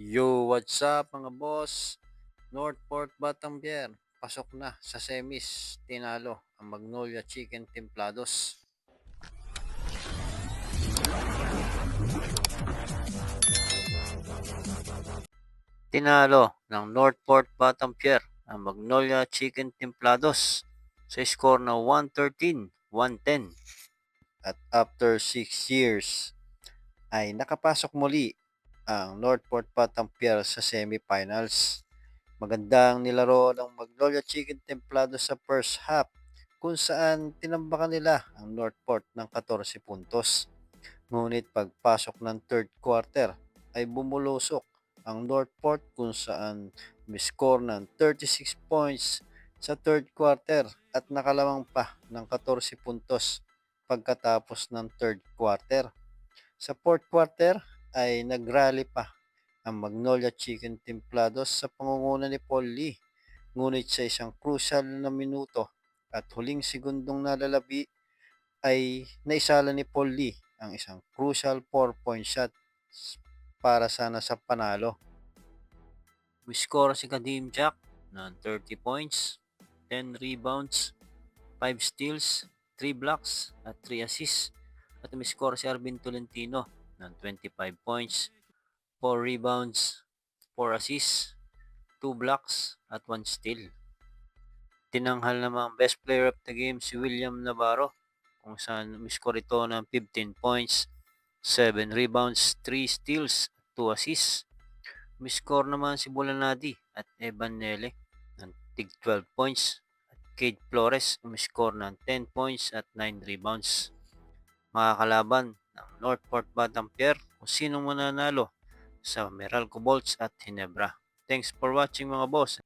Yo, what's up mga boss? Northport Batangier, pasok na sa semis. Tinalo ang Magnolia Chicken Templados. Tinalo ng Northport Batangier ang Magnolia Chicken Templados sa score na 113-110. At after 6 years ay nakapasok muli ang Northport Batangier sa semifinals. Magandang nilaro ng Magnolia Chicken Templado sa first half kung saan tinambakan nila ang Northport ng 14 puntos. Ngunit pagpasok ng third quarter ay bumulusok ang Northport kung saan score ng 36 points sa third quarter at nakalamang pa ng 14 puntos pagkatapos ng third quarter. Sa fourth quarter ay nagrally pa ang Magnolia Chicken Templados sa pangunguna ni Paul Lee. Ngunit sa isang crucial na minuto at huling segundong nalalabi ay naisala ni Paul Lee ang isang crucial 4-point shot para sana sa panalo. Score si Kadim Jack ng 30 points, 10 rebounds, 5 steals, 3 blocks at 3 assists. At score si Arvin Tolentino ng 25 points, 4 rebounds, 4 assists, 2 blocks at 1 steal. Tinanghal naman ang best player of the game si William Navarro kung saan score ito ng 15 points, 7 rebounds, 3 steals, 2 assists. Score naman si Bulanadi at Evan Nele ng tig 12 points at Cade Flores score ng 10 points at 9 rebounds. Makakalaban ng North Port Badampier kung sino mananalo sa Meralco Bolts at Hinebra. Thanks for watching mga boss!